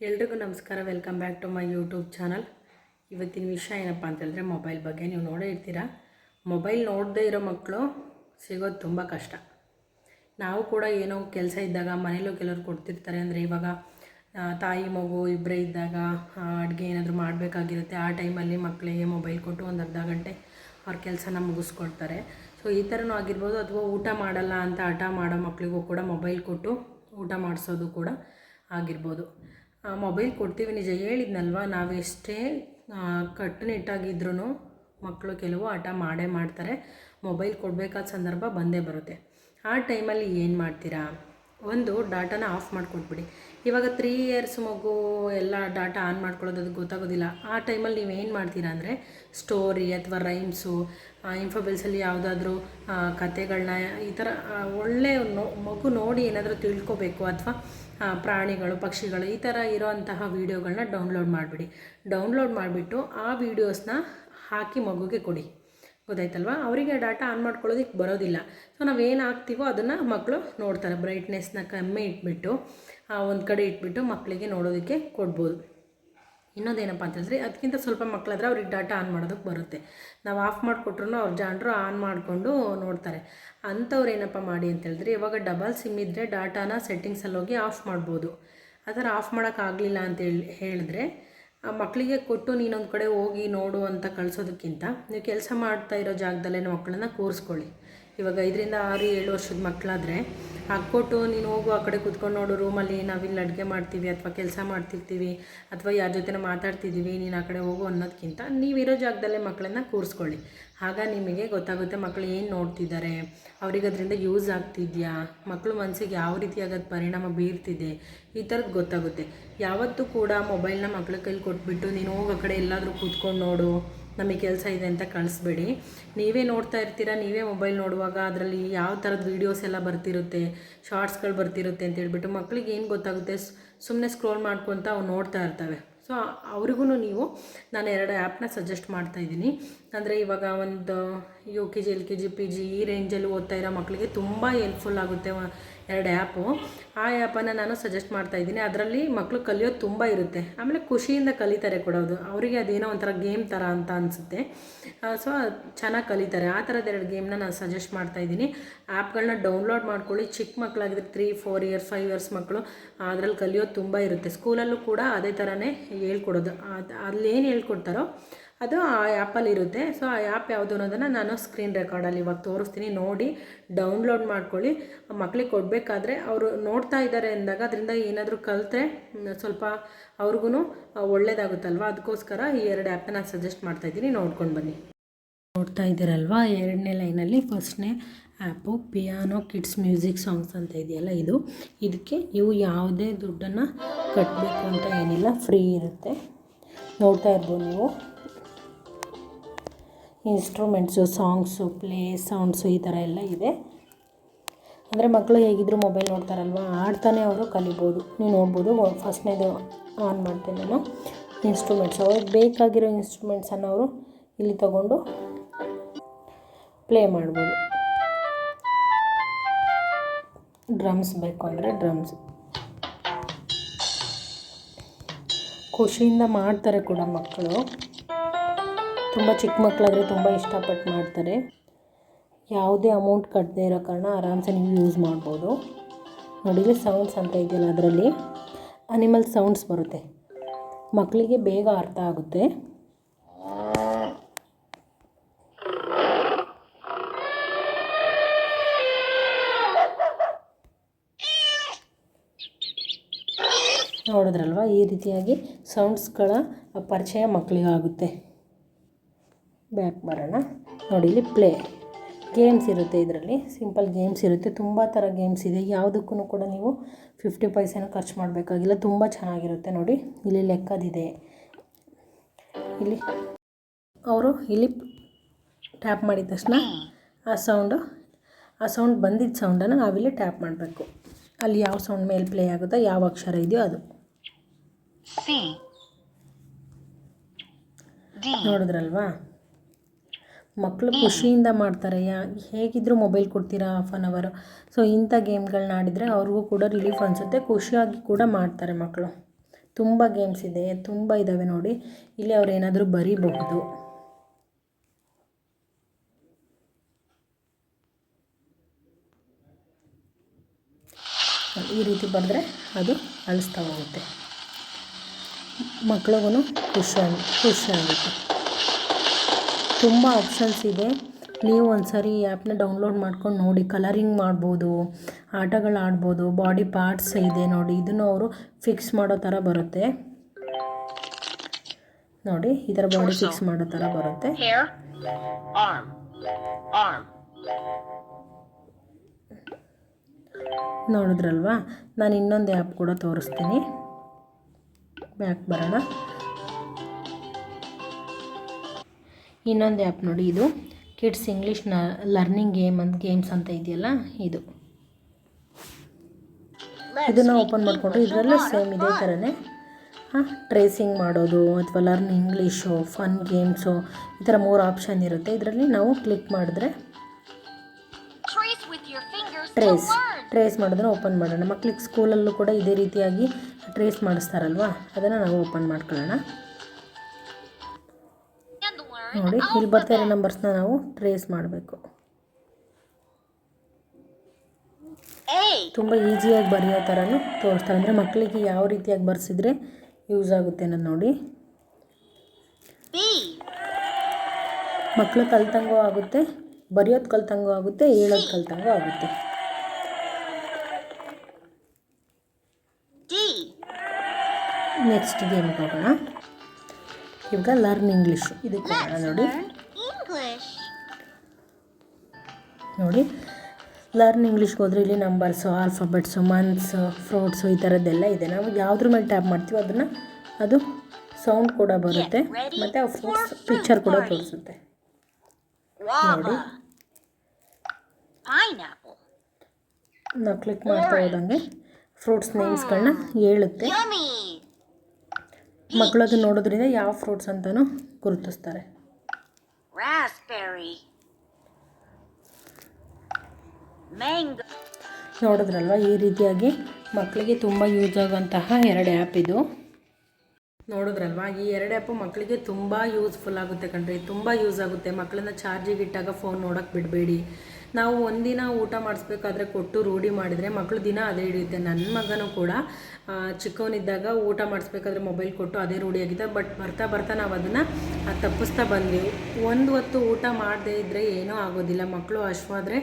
ಎಲ್ರಿಗೂ ನಮಸ್ಕಾರ. Welcome back to my YouTube channel ಇವತ್ತಿನ ವಿಷಯ ಏನಪ್ಪ ಅಂತೇಳಿದ್ರೆ ಮೊಬೈಲ್ ಬಗ್ಗೆ. ನೀವು ನೋಡೇ ಇರ್ತೀರ? ಮೊಬೈಲ್ ನೋಡದೇ ಇರೋ ಮಕ್ಕಳು ಸಿಗೋದು ತುಂಬ ಕಷ್ಟ. ನಾವು ಕೂಡ ಏನೋ ಕೆಲಸ ಇದ್ದಾಗ, ಮನೇಲೂ ಕೆಲವರು ಕೊಡ್ತಿರ್ತಾರೆ ಅಂದರೆ ಇವಾಗ ತಾಯಿ ಮಗು ಇಬ್ಬರೇ ಇದ್ದಾಗ ಅಡುಗೆ ಏನಾದರೂ ಮಾಡಬೇಕಾಗಿರುತ್ತೆ. ಆ ಟೈಮಲ್ಲಿ ಮಕ್ಕಳಿಗೆ ಮೊಬೈಲ್ ಕೊಟ್ಟು ಒಂದು ಅರ್ಧ ಗಂಟೆ ಅವ್ರ ಕೆಲಸನ ಮುಗಿಸ್ಕೊಡ್ತಾರೆ. ಸೊ ಈ ಥರನೂ ಆಗಿರ್ಬೋದು. ಅಥವಾ ಊಟ ಮಾಡಲ್ಲ ಅಂತ ಹಠ ಮಾಡೋ ಮಕ್ಕಳಿಗೂ ಕೂಡ ಮೊಬೈಲ್ ಕೊಟ್ಟು ಊಟ ಮಾಡಿಸೋದು ಕೂಡ ಆಗಿರ್ಬೋದು. ಮೊಬೈಲ್ ಕೊಡ್ತೀವಿ, ನಿಜ ಹೇಳಿದ್ನಲ್ವ? ನಾವೆಷ್ಟೇ ಕಟ್ಟುನಿಟ್ಟಾಗಿದ್ರು ಕಟ್ಟುನಿಟ್ಟಾಗಿದ್ರೂ ಮಕ್ಕಳು ಕೆಲವು ಆಟ ಮಾಡೇ ಮಾಡ್ತಾರೆ. ಮೊಬೈಲ್ ಕೊಡಬೇಕಾದ ಸಂದರ್ಭ ಬಂದೇ ಬರುತ್ತೆ. ಆ ಟೈಮಲ್ಲಿ ಏನು ಮಾಡ್ತೀರಾ? ಒಂದು ಡಾಟಾನ ಆಫ್ ಮಾಡಿಕೊಟ್ಬಿಡಿ. ಇವಾಗ ತ್ರೀ ಇಯರ್ಸ್ ಮಗು ಎಲ್ಲ ಡಾಟಾ ಆನ್ ಮಾಡ್ಕೊಳ್ಳೋದು ಅದು ಗೊತ್ತಾಗೋದಿಲ್ಲ. ಆ ಟೈಮಲ್ಲಿ ನೀವು ಏನು ಮಾಡ್ತೀರಾ ಅಂದರೆ ಸ್ಟೋರಿ ಅಥವಾ ರೈಮ್ಸು ಇನ್ಫೋಬೆಲ್ಸಲ್ಲಿ ಯಾವುದಾದ್ರೂ ಕತೆಗಳನ್ನ ಈ ಥರ ಆ, ಒಳ್ಳೆ ನೋ ಮಗು ನೋಡಿ ಏನಾದರೂ ತಿಳ್ಕೊಬೇಕು ಅಥವಾ ಪ್ರಾಣಿಗಳು ಪಕ್ಷಿಗಳು ಈ ಥರ ಇರೋವಂತಹ ವೀಡಿಯೋಗಳನ್ನ ಡೌನ್ಲೋಡ್ ಮಾಡಿಬಿಡಿ. ಡೌನ್ಲೋಡ್ ಮಾಡಿಬಿಟ್ಟು ಆ ವೀಡಿಯೋಸ್ನ ಹಾಕಿ ಮಗುಗೆ ಕೊಡಿ. ಗೊತ್ತಾಯ್ತಲ್ವಾ? ಅವರಿಗೆ ಡಾಟಾ ಆನ್ ಮಾಡ್ಕೊಳ್ಳೋದಕ್ಕೆ ಬರೋದಿಲ್ಲ. ಸೊ ನಾವೇನು ಹಾಕ್ತೀವೋ ಅದನ್ನು ಮಕ್ಕಳು ನೋಡ್ತಾರೆ. ಬ್ರೈಟ್ನೆಸ್ನ ಕಮ್ಮಿ ಇಟ್ಬಿಟ್ಟು ಒಂದು ಕಡೆ ಇಟ್ಬಿಟ್ಟು ಮಕ್ಕಳಿಗೆ ನೋಡೋದಕ್ಕೆ ಕೊಡ್ಬೋದು. ಇನ್ನೊಂದೇನಪ್ಪ ಅಂತ ಹೇಳಿದ್ರೆ ಅದಕ್ಕಿಂತ ಸ್ವಲ್ಪ ಮಕ್ಕಳಾದ್ರೆ ಅವ್ರಿಗೆ ಡಾಟಾ ಆನ್ ಮಾಡೋದಕ್ಕೆ ಬರುತ್ತೆ. ನಾವು ಆಫ್ ಮಾಡಿಕೊಟ್ರು ಅವ್ರ ಜಾಣರು ಆನ್ ಮಾಡಿಕೊಂಡು ನೋಡ್ತಾರೆ. ಅಂಥವ್ರು ಏನಪ್ಪ ಮಾಡಿ ಅಂತ ಹೇಳಿದ್ರೆ, ಇವಾಗ ಡಬಲ್ ಸಿಮ್ ಇದ್ದರೆ ಡಾಟಾನ ಸೆಟ್ಟಿಂಗ್ಸಲ್ಲಿ ಹೋಗಿ ಆಫ್ ಮಾಡ್ಬೋದು. ಆ ಥರ ಆಫ್ ಮಾಡೋಕ್ಕಾಗಲಿಲ್ಲ ಅಂತ ಹೇಳಿ, ಹೇಳಿದ್ರೆ ಮಕ್ಕಳಿಗೆ ಕೊಟ್ಟು ನೀನೊಂದು ಕಡೆ ಹೋಗಿ ನೋಡು ಅಂತ ಕಳಿಸೋದಕ್ಕಿಂತ ನೀವು ಕೆಲಸ ಮಾಡ್ತಾ ಇರೋ ಜಾಗದಲ್ಲೇ ಮಕ್ಕಳನ್ನ ಕೂರಿಸ್ಕೊಳ್ಳಿ. ಇವಾಗ ಐದರಿಂದ ಆರು, ಏಳು ವರ್ಷದ ಮಕ್ಕಳಾದರೆ ಹಾಕ್ಕೊಟ್ಟು ನೀನು ಹೋಗು, ಆ ಕಡೆ ಕೂತ್ಕೊಂಡು ನೋಡು, ರೂಮಲ್ಲಿ ನಾವಿಲ್ಲಿ ಅಡುಗೆ ಮಾಡ್ತೀವಿ ಅಥವಾ ಕೆಲಸ ಮಾಡ್ತಿರ್ತೀವಿ ಅಥವಾ ಯಾರ ಜೊತೆ ಮಾತಾಡ್ತಿದ್ದೀವಿ ನೀನು ಆ ಕಡೆ ಹೋಗು ಅನ್ನೋದಕ್ಕಿಂತ ನೀವಿರೋ ಜಾಗದಲ್ಲೇ ಮಕ್ಕಳನ್ನ ಕೂರಿಸ್ಕೊಳ್ಳಿ. ಆಗ ನಿಮಗೆ ಗೊತ್ತಾಗುತ್ತೆ ಮಕ್ಕಳು ಏನು ನೋಡ್ತಿದ್ದಾರೆ, ಅವ್ರಿಗೆ ಅದರಿಂದ ಯೂಸ್ ಆಗ್ತಿದೆಯಾ ಮಕ್ಕಳು ಮನಸ್ಸಿಗೆ ಯಾವ ರೀತಿಯಾಗದ ಪರಿಣಾಮ ಬೀರ್ತಿದೆ, ಈ ಥರದ್ದು ಗೊತ್ತಾಗುತ್ತೆ. ಯಾವತ್ತೂ ಕೂಡ ಮೊಬೈಲ್ನ ಮಕ್ಳ ಕೈಲಿ ಕೊಟ್ಬಿಟ್ಟು ನೀನು ಹೋಗಿ ಆ ಕಡೆ ಎಲ್ಲಾದರೂ ಕೂತ್ಕೊಂಡು ನೋಡು ನಮಗೆ ಕೆಲಸ ಇದೆ ಅಂತ ಕಳಿಸ್ಬೇಡಿ. ನೀವೇ ನೋಡ್ತಾ ಇರ್ತೀರ, ನೀವೇ ಮೊಬೈಲ್ ನೋಡುವಾಗ ಅದರಲ್ಲಿ ಯಾವ ಥರದ ವೀಡಿಯೋಸ್ ಎಲ್ಲ ಬರ್ತಿರುತ್ತೆ ಶಾರ್ಟ್ಸ್ಗಳು ಬರ್ತಿರುತ್ತೆ ಅಂತ ಹೇಳ್ಬಿಟ್ಟು ಮಕ್ಕಳಿಗೆ ಏನು ಗೊತ್ತಾಗುತ್ತೆ? ಸುಮ್ಮನೆ ಸ್ಕ್ರೋಲ್ ಮಾಡ್ಕೊತ ಅವು ನೋಡ್ತಾ ಇರ್ತವೆ. ಸೊ ಅವ್ರಿಗೂ ನೀವು, ನಾನು ಎರಡು ಆ್ಯಪ್ನ ಸಜೆಸ್ಟ್ ಮಾಡ್ತಾ ಇದ್ದೀನಿ. ಅಂದರೆ ಇವಾಗ ಒಂದು, U K G, L K G P G ಈ ರೇಂಜಲ್ಲಿ ಓದ್ತಾ ಇರೋ ಮಕ್ಕಳಿಗೆ ತುಂಬ ಹೆಲ್ಪ್ಫುಲ್ ಆಗುತ್ತೆ. ಎರಡು ಆ್ಯಪು. ಆ ಆ್ಯಪನ್ನು ನಾನು ಸಜೆಸ್ಟ್ ಮಾಡ್ತಾ ಇದ್ದೀನಿ. ಅದರಲ್ಲಿ ಮಕ್ಕಳು ಕಲಿಯೋದು ತುಂಬ ಇರುತ್ತೆ. ಆಮೇಲೆ ಖುಷಿಯಿಂದ ಕಲಿತಾರೆ ಕೊಡೋದು ಅವರಿಗೆ ಅದೇನೋ ಒಂಥರ ಗೇಮ್ ಥರ ಅಂತ ಅನಿಸುತ್ತೆ. ಸೊ ಚೆನ್ನಾಗಿ ಕಲಿತಾರೆ. ಆ ಥರದ ಎರಡು ಗೇಮ್ನ ನಾನು ಸಜೆಸ್ಟ್ ಮಾಡ್ತಾ ಇದ್ದೀನಿ. ಆ್ಯಪ್ಗಳನ್ನ ಡೌನ್ಲೋಡ್ ಮಾಡ್ಕೊಳ್ಳಿ. ಚಿಕ್ಕ ಮಕ್ಕಳಾಗಿದ್ರೆ three, four years, five years ಮಕ್ಕಳು ಅದರಲ್ಲಿ ಕಲಿಯೋದು ತುಂಬ ಇರುತ್ತೆ. ಸ್ಕೂಲಲ್ಲೂ ಕೂಡ ಅದೇ ಥರನೇ ಹೇಳ್ಕೊಡೋದು. ಅದು ಅಲ್ಲೇನು ಹೇಳ್ಕೊಡ್ತಾರೋ ಅದು ಆ ಆ್ಯಪಲ್ಲಿ ಇರುತ್ತೆ. ಸೊ ಆ ಆ್ಯಪ್ ಯಾವುದು ಅನ್ನೋದನ್ನು ನಾನು ಸ್ಕ್ರೀನ್ ರೆಕಾರ್ಡಲ್ಲಿ ಇವಾಗ ತೋರಿಸ್ತೀನಿ. ನೋಡಿ ಡೌನ್ಲೋಡ್ ಮಾಡ್ಕೊಳ್ಳಿ. ಮಕ್ಕಳಿಗೆ ಕೊಡಬೇಕಾದ್ರೆ ಅವರು ನೋಡ್ತಾ ಇದ್ದಾರೆ ಅಂದಾಗ ಅದರಿಂದ ಏನಾದರೂ ಕಲಿತ್ರೆ ಸ್ವಲ್ಪ ಅವ್ರಿಗೂ ಒಳ್ಳೇದಾಗುತ್ತಲ್ವ? ಅದಕ್ಕೋಸ್ಕರ ಈ ಎರಡು ಆ್ಯಪ್ನ ನಾನು ಸಜೆಸ್ಟ್ ಮಾಡ್ತಾ ಇದ್ದೀನಿ. ನೋಡ್ಕೊಂಡು ಬನ್ನಿ. ನೋಡ್ತಾ ಇದ್ದೀರಲ್ವಾ? ಎರಡನೇ ಲೈನಲ್ಲಿ ಫಸ್ಟ್ನೇ app piano kids music songs ಅಂತ ಇದೆಯಲ್ಲ ಇದು. ಇದಕ್ಕೆ ನೀವು ಯಾವುದೇ ದುಡ್ಡನ್ನು ಕಟ್ಟಬೇಕು ಅಂತ ಏನಿಲ್ಲ. ಫ್ರೀ ಇರುತ್ತೆ. ನೋಡ್ತಾ ಇರ್ಬೋದು ನೀವು. ಇನ್ಸ್ಟ್ರೂಮೆಂಟ್ಸು ಸಾಂಗ್ಸು ಪ್ಲೇ ಸೌಂಡ್ಸು ಈ ಥರ ಎಲ್ಲ ಇದೆ. ಅಂದರೆ ಮಕ್ಕಳು ಹೇಗಿದ್ದರೂ ಮೊಬೈಲ್ ನೋಡ್ತಾರಲ್ವ? ಆಡ್ತಾನೆ ಅವರು, ಕಲಿಬೋದು. ನೀವು ನೋಡ್ಬೋದು ಫಸ್ಟ್ನೇದು ಆನ್ ಮಾಡ್ತೀನಿ ನಾನು. ಇನ್ಸ್ಟ್ರೂಮೆಂಟ್ಸ್ ಅವ್ರಿಗೆ ಬೇಕಾಗಿರೋ ಇನ್ಸ್ಟ್ರೂಮೆಂಟ್ಸನ್ನು ಅವರು ಇಲ್ಲಿ ತಗೊಂಡು ಪ್ಲೇ ಮಾಡ್ಬೋದು. ಡ್ರಮ್ಸ್ ಬೇಕು ಅಂದರೆ ಡ್ರಮ್ಸ್ ಖುಷಿಯಿಂದ ಮಾಡ್ತಾರೆ ಕೂಡ ಮಕ್ಕಳು ತುಂಬ ಚಿಕ್ಕ ಮಕ್ಕಳಾದರೆ ತುಂಬ ಇಷ್ಟಪಟ್ಟು ಮಾಡ್ತಾರೆ. ಯಾವುದೇ ಅಮೌಂಟ್ ಕಟ್ಟದೇ ಇರೋ ಕಾರಣ ಆರಾಮ್ಸೆ ನೀವು ಯೂಸ್ ಮಾಡ್ಬೋದು. ನೋಡಿ ಇಲ್ಲಿ ಸೌಂಡ್ಸ್ ಅಂತ ಇದೆಯಲ್ಲ ಅದರಲ್ಲಿ? ಅನಿಮಲ್ ಸೌಂಡ್ಸ್ ಬರುತ್ತೆ. ಮಕ್ಕಳಿಗೆ ಬೇಗ ಅರ್ಥ ಆಗುತ್ತೆ. ನೋಡಿದ್ರಲ್ವ? ಈ ರೀತಿಯಾಗಿ ಸೌಂಡ್ಸ್ಗಳ ಪರಿಚಯ ಮಕ್ಕಳಿಗೆ ಆಗುತ್ತೆ ಬ್ಯಾಕ್ ಬರೋಣ. ನೋಡಿ ಇಲ್ಲಿ ಪ್ಲೇ. ಗೇಮ್ಸ್ ಇರುತ್ತೆ ಇದರಲ್ಲಿ. ಸಿಂಪಲ್ ಗೇಮ್ಸ್ ಇರುತ್ತೆ. ತುಂಬ ಥರ ಗೇಮ್ಸ್ ಇದೆ. ಯಾವುದಕ್ಕೂ ಕೂಡ ನೀವು ಫಿಫ್ಟಿ ಪೈಸೆನೂ ಖರ್ಚು ಮಾಡಬೇಕಾಗಿಲ್ಲ. ತುಂಬ ಚೆನ್ನಾಗಿರುತ್ತೆ ನೋಡಿ. ಇಲ್ಲಿ ಲೆಕ್ಕದಿದೆ. ಇಲ್ಲಿ ಅವರು ಇಲ್ಲಿ ಟ್ಯಾಪ್ ಮಾಡಿದ ತಕ್ಷಣ ಆ ಸೌಂಡು ಆ ಸೌಂಡ್ ಬಂದಿದ್ದ ಸೌಂಡನ್ನು ನಾವಿಲ್ಲಿ ಟ್ಯಾಪ್ ಮಾಡಬೇಕು. ಅಲ್ಲಿ ಯಾವ ಸೌಂಡ್ ಮೇಲೆ ಪ್ಲೇ ಆಗುತ್ತೋ ಯಾವ ಅಕ್ಷರ ಇದೆಯೋ ಅದು. ನೋಡಿದ್ರಲ್ವಾ? ಮಕ್ಕಳು ಖುಷಿಯಿಂದ ಮಾಡ್ತಾರೆ. ಯಾ ಹೇಗಿದ್ದರೂ ಮೊಬೈಲ್ ಕೊಡ್ತೀರಾ ಹಾಫ್ ಆನ್ ಅವರು ಸೊ ಇಂಥ ಗೇಮ್ಗಳನ್ನ ಆಡಿದರೆ ಅವ್ರಿಗೂ ಕೂಡ ರಿಲೀಫ್ ಅನಿಸುತ್ತೆ. ಖುಷಿಯಾಗಿ ಕೂಡ ಮಾಡ್ತಾರೆ ಮಕ್ಕಳು ತುಂಬ ಗೇಮ್ಸ್ ಇದೆ ತುಂಬ ಇದ್ದಾವೆ ನೋಡಿ. ಇಲ್ಲಿ ಅವ್ರು ಏನಾದರೂ ಬರೀಬಹುದು. ಈ ರೀತಿ ಬರೆದ್ರೆ ಅದು ಅಳಿಸ್ತಾ ಹೋಗುತ್ತೆ. ಮಕ್ಳಿಗೂ ಖುಷಿ ಖುಷಿಯಾಗುತ್ತೆ ತುಂಬ ಆಪ್ಷನ್ಸ್ ಇದೆ. ನೀವು ಒಂದ್ಸರಿ ಈ ಆ್ಯಪ್ನ ಡೌನ್ಲೋಡ್ ಮಾಡ್ಕೊಂಡು ನೋಡಿ ಕಲರಿಂಗ್ ಮಾಡ್ಬೋದು ಆಟಗಳು ಆಡ್ಬೋದು ಬಾಡಿ ಪಾರ್ಟ್ಸ್ ಇದೆ ನೋಡಿ ಇದನ್ನು ಅವರು ಫಿಕ್ಸ್ ಮಾಡೋ ಥರ ಬರುತ್ತೆ. ನೋಡಿ ಈ ಥರ ಬಾಡಿ ಫಿಕ್ಸ್ ಮಾಡೋ ಥರ ಬರುತ್ತೆ. ನೋಡಿದ್ರಲ್ವಾ? ನಾನು ಇನ್ನೊಂದು ಆ್ಯಪ್ ಕೂಡ ತೋರಿಸ್ತೀನಿ. ಬ್ಯಾಕ್ ಬರೋಣ. ಇನ್ನೊಂದು ಆ್ಯಪ್ ನೋಡಿ ಇದು ಕಿಡ್ಸ್ ಇಂಗ್ಲೀಷ್ನ ಲರ್ನಿಂಗ್ ಗೇಮ್ ಅಂತ ಗೇಮ್ಸ್ ಅಂತ ಇದೆಯಲ್ಲ ಇದು. ಇದನ್ನು ಓಪನ್ ಮಾಡಿಕೊಂಡು ಇದರಲ್ಲೂ ಸೇಮ್ ಇದೇ ಥರನೇ ಟ್ರೇಸಿಂಗ್ ಮಾಡೋದು ಅಥವಾ ಲರ್ನ್ ಇಂಗ್ಲೀಷು ಫನ್ ಗೇಮ್ಸು ಈ ಥರ ಮೂರು ಆಪ್ಷನ್ ಇರುತ್ತೆ. ಇದರಲ್ಲಿ ನಾವು ಕ್ಲಿಕ್ ಮಾಡಿದ್ರೆ ಟ್ರೇಸ್ ಟ್ರೇಸ್ ಮಾಡೋದನ್ನ ಓಪನ್ ಮಾಡೋಣ. ಮಕ್ಳಿಗೆ ಸ್ಕೂಲಲ್ಲೂ ಕೂಡ ಇದೇ ರೀತಿಯಾಗಿ ಟ್ರೇಸ್ ಮಾಡಿಸ್ತಾರಲ್ವಾ? ಅದನ್ನು ನಾವು ಓಪನ್ ಮಾಡ್ಕೊಳ್ಳೋಣ. ನೋಡಿ ಇಲ್ಲಿ ಬರ್ತಾ ಇರೋ ನಂಬರ್ಸ್ನ ನಾವು ಟ್ರೇಸ್ ಮಾಡಬೇಕು. ತುಂಬ ಈಸಿಯಾಗಿ ಬರೆಯೋ ಥರನೂ ತೋರಿಸ್ತಾರೆ ಅಂದರೆ ಮಕ್ಕಳಿಗೆ ಯಾವ ರೀತಿಯಾಗಿ ಬರ್ಸಿದ್ರೆ ಯೂಸ್ ಆಗುತ್ತೆ ಅನ್ನೋದು ನೋಡಿ. ಮಕ್ಕಳು ಕಲ್ತಂಗೂ ಆಗುತ್ತೆ ಬರೆಯೋದು ಕಲ್ತಂಗೂ ಆಗುತ್ತೆ ಹೇಳೋದು ಕಲ್ತಂಗೂ ಆಗುತ್ತೆ. ನೆಕ್ಸ್ಟ್ ಗೇಮ್ ಹೋಗೋಣ ಇವಾಗ ಲರ್ನ್ ಇಂಗ್ಲೀಷು ಇದಕ್ಕೆ ನೋಡಿ. ನೋಡಿ. ಲರ್ನ್ ಇಂಗ್ಲೀಷ್ಗೆ ಹೋದ್ರೆ ಇಲ್ಲಿ ನಂಬರ್ಸು ಆಲ್ಫಾಬೆಟ್ಸು ಮಂತ್ಸು ಫ್ರೂಟ್ಸು ಈ ಥರದ್ದೆಲ್ಲ ಇದೆ. ನಾವು ಯಾವುದ್ರ ಮೇಲೆ ಟ್ಯಾಪ್ ಮಾಡ್ತೀವೋ ಅದನ್ನು ಅದು ಸೌಂಡ್ ಕೂಡ ಬರುತ್ತೆ. ಮತ್ತು ಆ ಫ್ರೂಟ್ಸ್ ಪಿಕ್ಚರ್ ಕೂಡ ತೋರಿಸುತ್ತೆ. ನೋಡಿ. ನಾವು ಕ್ಲಿಕ್ ಮಾಡ್ತಾ ಹೋದಂಗೆ. ಫ್ರೂಟ್ಸ್ ನೇಮ್ಸ್ಗಳನ್ನ ಹೇಳುತ್ತೆ. Yummy. ಮಕ್ಕಳು ಅದನ್ನು ನೋಡೋದ್ರಿಂದ ಯಾವ ಫ್ರೂಟ್ಸ್ ಅಂತಲೂ ಗುರುತಿಸ್ತಾರೆ. ನೋಡಿದ್ರಲ್ವ ಈ ರೀತಿಯಾಗಿ ಮಕ್ಕಳಿಗೆ ತುಂಬ ಯೂಸ್ ಆಗುವಂತಹ ಎರಡು ಆ್ಯಪ್ ಇದು. ನೋಡಿದ್ರಲ್ವ ಈ ಎರಡು ಆ್ಯಪು ಮಕ್ಕಳಿಗೆ ತುಂಬ ಯೂಸ್ಫುಲ್ ಆಗುತ್ತೆ ಕಣ್ರಿ. ತುಂಬ ಯೂಸ್ ಆಗುತ್ತೆ. ಮಕ್ಕಳನ್ನ ಚಾರ್ಜಿಗೆ ಇಟ್ಟಾಗ ಫೋನ್ ನೋಡೋಕ್ಕೆ ಬಿಡಬೇಡಿ. ನಾವು ಒಂದಿನ ಊಟ ಮಾಡಿಸ್ಬೇಕಾದ್ರೆ ಕೊಟ್ಟು ರೂಢಿ ಮಾಡಿದರೆ ಮಕ್ಕಳು ದಿನ ಅದೇ ಹಿಡಿಯುತ್ತೆ. ನನ್ನ ಮಗನೂ ಕೂಡ ಚಿಕ್ಕವನಿದ್ದಾಗ ಊಟ ಮಾಡಿಸ್ಬೇಕಾದ್ರೆ ಮೊಬೈಲ್ ಕೊಟ್ಟು ಅದೇ ರೂಢಿಯಾಗಿದೆ ಬಟ್ ಬರ್ತಾ ಬರ್ತಾ ನಾವು ಅದನ್ನು ತಪ್ಪಿಸ್ತಾ ಬಂದ್ವಿ. ಒಂದು ಹೊತ್ತು ಊಟ ಮಾಡದೇ ಇದ್ದರೆ ಏನೂ ಆಗೋದಿಲ್ಲ. ಮಕ್ಕಳು ಅಶ್ವಾದರೆ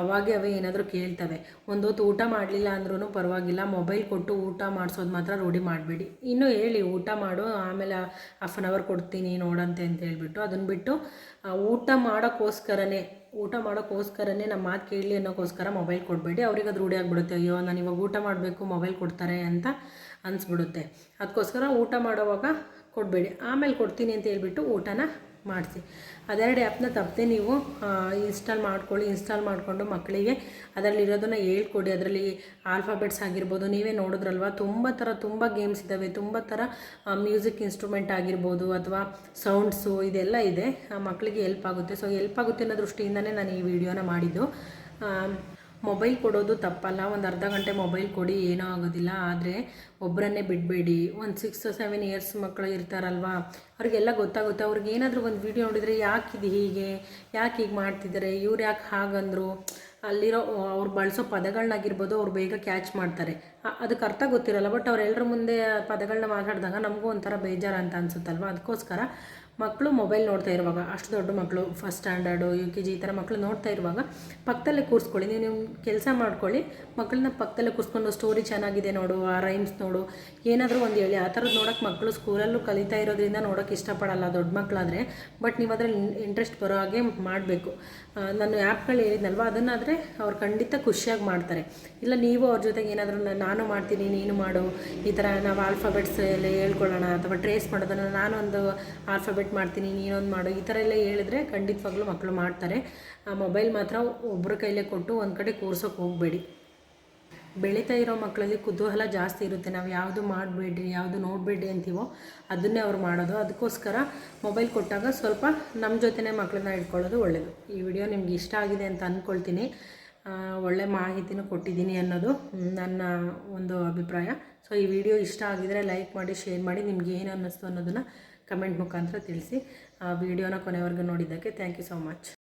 ಅವಾಗೆ ಅವೇ ಏನಾದರೂ ಕೇಳ್ತವೆ. ಒಂದು ಹೊತ್ತು ಊಟ ಮಾಡಲಿಲ್ಲ ಅಂದ್ರೂ ಪರವಾಗಿಲ್ಲ. ಮೊಬೈಲ್ ಕೊಟ್ಟು ಊಟ ಮಾಡಿಸೋದು ಮಾತ್ರ ರೂಢಿ ಮಾಡಬೇಡಿ. ಇನ್ನು ಹೇಳಿ, ಊಟ ಮಾಡು, ಆಮೇಲೆ ಹಾಫ್ ಆನ್ ಅವರ್ ಕೊಡ್ತೀನಿ ನೋಡಂತೆ ಅಂತ ಹೇಳ್ಬಿಟ್ಟು ಅದನ್ನು ಬಿಟ್ಟು ಊಟ ಮಾಡೋಕ್ಕೋಸ್ಕರನೇ ಊಟ ಮಾಡೋಕ್ಕೋಸ್ಕರನೇ ನಮ್ಮ ಮಾತು ಕೇಳಲಿ ಅನ್ನೋಕ್ಕೋಸ್ಕರ ಮೊಬೈಲ್ ಕೊಡಬೇಡಿ. ಅವ್ರಿಗೆ ಅದು ರೂಢಿ ಆಗಿಬಿಡುತ್ತೆ. ಅಯ್ಯೋ, ನಾನು ಇವಾಗ ಊಟ ಮಾಡಬೇಕು ಮೊಬೈಲ್ ಕೊಡ್ತಾರೆ ಅಂತ ಅನಿಸ್ಬಿಡುತ್ತೆ. ಅದಕ್ಕೋಸ್ಕರ ಊಟ ಮಾಡೋವಾಗ ಕೊಡಬೇಡಿ. ಆಮೇಲೆ ಕೊಡ್ತೀನಿ ಅಂತ ಹೇಳ್ಬಿಟ್ಟು ಊಟನ ಮಾಡಿಸಿ. ಅದೆರಡು ಆ್ಯಪ್ನ ತಪ್ಪದೆ. ನೀವು ಇನ್ಸ್ಟಾಲ್ ಮಾಡ್ಕೊಳ್ಳಿ ಇನ್ಸ್ಟಾಲ್ ಮಾಡಿಕೊಂಡು ಮಕ್ಕಳಿಗೆ ಅದರಲ್ಲಿರೋದನ್ನು ಹೇಳ್ಕೊಡಿ. ಅದರಲ್ಲಿ ಆಲ್ಫಾಬೆಟ್ಸ್ ಆಗಿರ್ಬೋದು, ನೀವೇ ನೋಡಿದ್ರಲ್ವ? ತುಂಬ ಥರ, ತುಂಬ ಗೇಮ್ಸ್ ಇದ್ದಾವೆ ತುಂಬ ಥರ ಮ್ಯೂಸಿಕ್ ಇನ್ಸ್ಟ್ರೂಮೆಂಟ್ ಆಗಿರ್ಬೋದು ಅಥವಾ ಸೌಂಡ್ಸು ಇದೆಲ್ಲ ಇದೆ. ಮಕ್ಕಳಿಗೆ ಹೆಲ್ಪ್ ಆಗುತ್ತೆ. ಸೊ ಹೆಲ್ಪ್ ಆಗುತ್ತೆ ಅನ್ನೋ ದೃಷ್ಟಿಯಿಂದನೇ ನಾನು ಈ ವಿಡಿಯೋನ ಮಾಡಿದ್ದು. ಮೊಬೈಲ್ ಕೊಡೋದು ತಪ್ಪಲ್ಲ, ಒಂದು ಅರ್ಧ ಗಂಟೆ ಮೊಬೈಲ್ ಕೊಡಿ, ಏನೂ ಆಗೋದಿಲ್ಲ. ಆದರೆ ಒಬ್ಬರನ್ನೇ ಬಿಡಬೇಡಿ. ಒಂದು ಸಿಕ್ಸ್ ಸೆವೆನ್ ಇಯರ್ಸ್ ಮಕ್ಕಳು ಇರ್ತಾರಲ್ವಾ, ಅವ್ರಿಗೆಲ್ಲ ಗೊತ್ತಾಗುತ್ತೆ. ಅವ್ರಿಗೆ ಏನಾದರೂ ಒಂದು ವಿಡಿಯೋ ನೋಡಿದರೆ ಯಾಕೆ ಇದು ಹೀಗೆ, ಯಾಕೆ ಹೀಗೆ ಮಾಡ್ತಿದ್ದಾರೆ ಇವ್ರು ಯಾಕೆ ಹಾಗಂದರು. ಅಲ್ಲಿರೋ, ಅವ್ರು ಬಳಸೋ ಪದಗಳನ್ನಾಗಿರ್ಬೋದು ಅವ್ರು ಬೇಗ ಕ್ಯಾಚ್ ಮಾಡ್ತಾರೆ. ಅದಕ್ಕೆ ಅರ್ಥ ಗೊತ್ತಿರಲ್ಲ ಬಟ್ ಅವರೆಲ್ಲರ ಮುಂದೆ ಪದಗಳನ್ನ ಮಾತಾಡಿದಾಗ ನಮಗೂ ಒಂಥರ ಬೇಜಾರು ಅಂತ ಅನಿಸುತ್ತಲ್ವ? ಅದಕ್ಕೋಸ್ಕರ ಮಕ್ಕಳು ಮೊಬೈಲ್ ನೋಡ್ತಾ ಇರುವಾಗ, ಅಷ್ಟು ದೊಡ್ಡ ಮಕ್ಕಳು first standard U K G ಈ ಥರ ಮಕ್ಕಳು ನೋಡ್ತಾ ಇರುವಾಗ ಪಕ್ಕದಲ್ಲೇ ಕೂರಿಸ್ಕೊಳ್ಳಿ. ನೀವು ಕೆಲಸ ಮಾಡ್ಕೊಳ್ಳಿ, ಮಕ್ಕಳನ್ನ ಪಕ್ಕದಲ್ಲೇ ಕೂರಿಸ್ಕೊಂಡು ಸ್ಟೋರಿ ಚೆನ್ನಾಗಿದೆ ನೋಡು, ಆ ರೈಮ್ಸ್ ನೋಡು. ಏನಾದರೂ ಒಂದು ಹೇಳಿ. ಆ ಥರದ್ದು ನೋಡೋಕೆ ಮಕ್ಕಳು ಸ್ಕೂಲಲ್ಲೂ ಕಲಿತಾ ಇರೋದ್ರಿಂದ ನೋಡೋಕೆ ಇಷ್ಟಪಡಲ್ಲ ದೊಡ್ಡ ಮಕ್ಕಳಾದರೆ ಬಟ್ ನೀವು ಅದ್ರಲ್ಲಿ ಇಂಟ್ರೆಸ್ಟ್ ಬರೋ ಹಾಗೆ ಮಾಡಬೇಕು. ನಾನು ಆ್ಯಪ್ಗಳು ಹೇಳಿದ್ನಲ್ವ? ಅದನ್ನಾದರೆ ಅವ್ರು ಖಂಡಿತ ಖುಷಿಯಾಗಿ ಮಾಡ್ತಾರೆ. ಇಲ್ಲ, ನೀವು ಅವ್ರ ಜೊತೆಗೆ ಏನಾದರೂ ನಾನು ಮಾಡ್ತೀನಿ, ನೀನು ಮಾಡು. ಈ ಥರ ನಾವು ಆಲ್ಫಾಬೆಟ್ಸ್ ಎಲ್ಲ ಹೇಳ್ಕೊಳ್ಳೋಣ ಅಥವಾ ಟ್ರೇಸ್ ಮಾಡೋದನ್ನು ನಾನೊಂದು ಆಲ್ಫಾಬೆಟ್ ಮಾಡ್ತೀನಿ, ನೀನೊಂದು ಮಾಡು, ಈ ಥರ ಎಲ್ಲ ಹೇಳಿದ್ರೆ ಖಂಡಿತವಾಗ್ಲೂ ಮಕ್ಕಳು ಮಾಡ್ತಾರೆ. ಆ ಮೊಬೈಲ್ ಮಾತ್ರ ಒಬ್ಬರ ಕೈಲೇ ಕೊಟ್ಟು ಒಂದು ಕಡೆ ಕೂರ್ಸೋಕೆ ಹೋಗಬೇಡಿ. ಬೆಳೀತಾ ಇರೋ ಮಕ್ಕಳಲ್ಲಿ ಕುತೂಹಲ ಜಾಸ್ತಿ ಇರುತ್ತೆ. ನಾವು ಯಾವುದು ಮಾಡಬೇಡ್ರಿ, ಯಾವುದು ನೋಡಬೇಡ್ರಿ ಅಂತೀವೋ ಅದನ್ನೇ ಅವ್ರು ಮಾಡೋದು. ಅದಕ್ಕೋಸ್ಕರ ಮೊಬೈಲ್ ಕೊಟ್ಟಾಗ ಸ್ವಲ್ಪ ನಮ್ಮ ಜೊತೆನೇ ಮಕ್ಕಳನ್ನ ಇಟ್ಕೊಳ್ಳೋದು ಒಳ್ಳೆಯದು ಈ ವಿಡಿಯೋ ನಿಮ್ಗೆ ಇಷ್ಟ ಆಗಿದೆ ಅಂತ ಅಂದ್ಕೊಳ್ತೀನಿ ಒಳ್ಳೆ ಮಾಹಿತಿನೂ ಕೊಟ್ಟಿದ್ದೀನಿ ಅನ್ನೋದು ನನ್ನ ಒಂದು ಅಭಿಪ್ರಾಯ. ಸೊ ಈ ವಿಡಿಯೋ ಇಷ್ಟ ಆಗಿದರೆ ಲೈಕ್ ಮಾಡಿ ಶೇರ್ ಮಾಡಿ, ನಿಮ್ಗೆ ಏನು ಅನ್ನಿಸ್ತು ಅನ್ನೋದನ್ನು ಕಮೆಂಟ್ ಮುಖಾಂತರ ತಿಳಿಸಿ ಆ ವಿಡಿಯೋನ ಕೊನೆವರೆಗೂ ನೋಡಿದ್ದಕ್ಕೆ ಥ್ಯಾಂಕ್ ಯು ಸೊ ಮಚ್